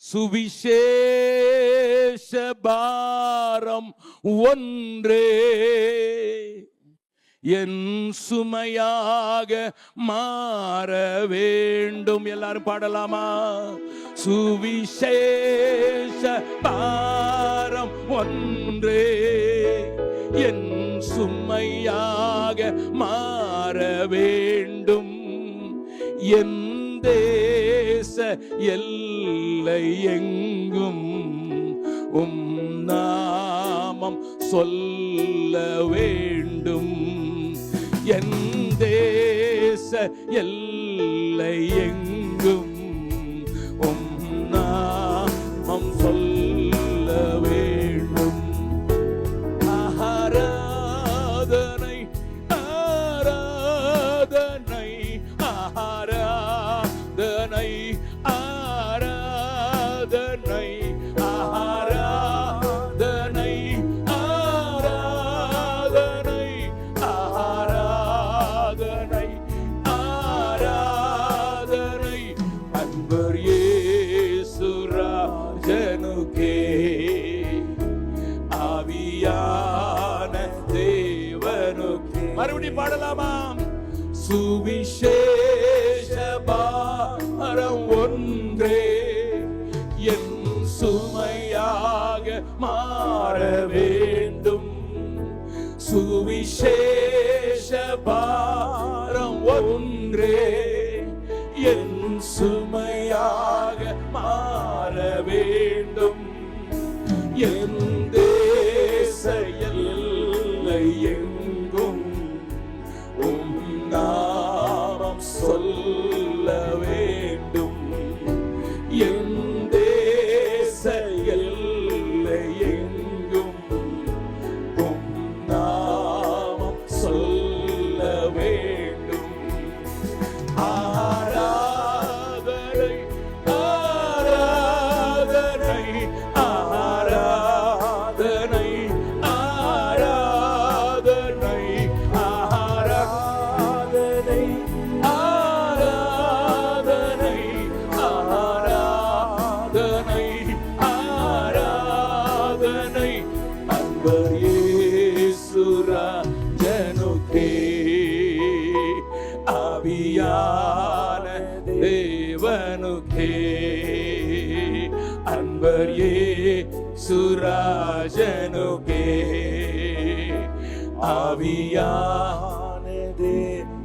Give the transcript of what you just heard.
சுவிசேஷ பாரம் ஒன்றே. என் சுமையாக மாற வேண்டும். எல்லாரும் பாடலாமா? சுவிசேஷ பாரம் ஒன்றே. என் சுமையாக மாற வேண்டும். என் தேச எல்லை எங்கும் உம் நாமம் சொல்ல வேண்டும். என் தேச எல்லை எங்கும் ஆராதனை ஆராதனை. அன்பர் இயேசுராஜனுக்கே. ஆவியான தேவனுக்கே. மறுபடியும் பாடலாமாம் சுவிசேஷ பாரம் ஒன்றே. என் சுமையாக மாற வேண்டும். சுவிசேஷ பாரம் ஒன்றே என் சுமையாக மாற வேண்டும். என் மெய்யான தேவனுக்கே. அன்பர் ஏ சுராஜனுக்கே ஆவியான தேவ